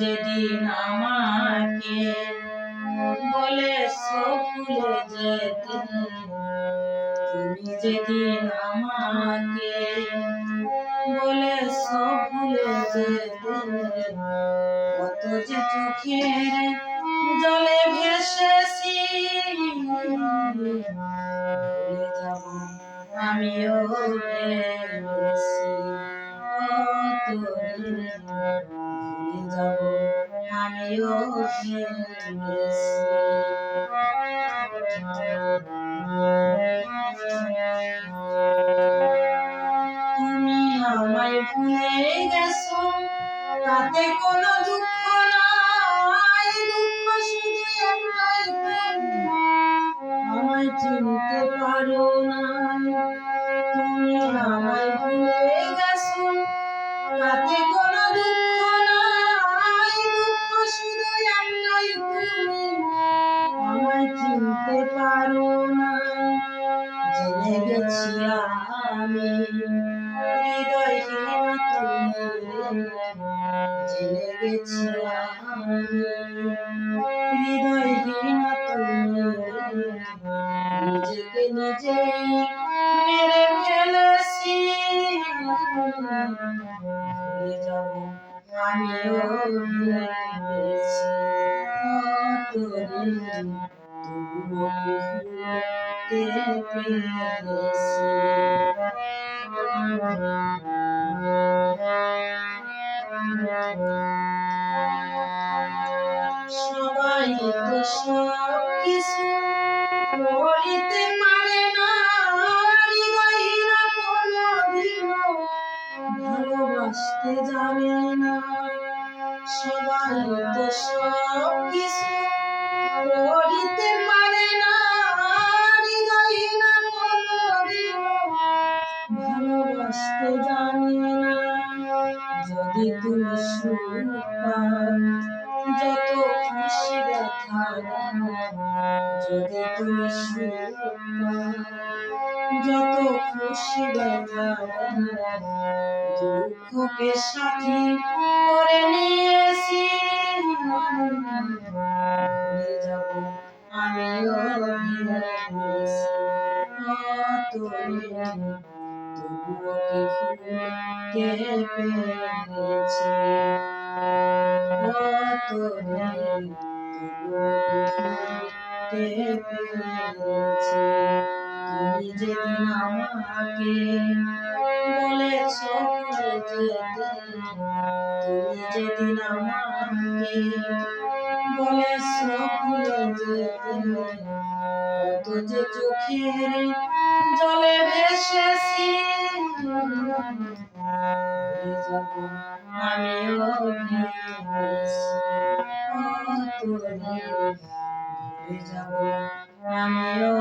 যেদিন আমাকে বলে ভুলে যেতে তুমি যেদিন আমাকে বলে ভুলে যেতে কত যে চোখের জলে ভেসেছি। আমিও ভেসেছি কত ভুলে যাব আমিও তুমি আমায় ভুলে গেছো, তাতে কোনো দুঃখ নাই। দুঃখ শুধু একটাই আমায় চিনতে পারো না তুমি আমায় ভুলে গেছি আমি হৃদয়হীন তুমি জেনে গেছি আমি হৃদয়হীন তুমি নিজেকে নিজেই মেরে ফেলেছি যাব আমিও দিন তবুও সবাই তো সব কিছু পারে না ভালোবাসতে জানে না। সবাই তো সব পারে না যদি সুপাত যত খুশি ব্যথা যদি তুমি যত খুশি ব্যথা দুঃখকে সাথী করে নিয়েছি তবুও কি কি তুমি যেদিন আমাকে বলেছ তুমি যেদিন আমাকে বলেছ যেতে কত যে চোখের জলে ভেসেছি। আমিও যাব আমিও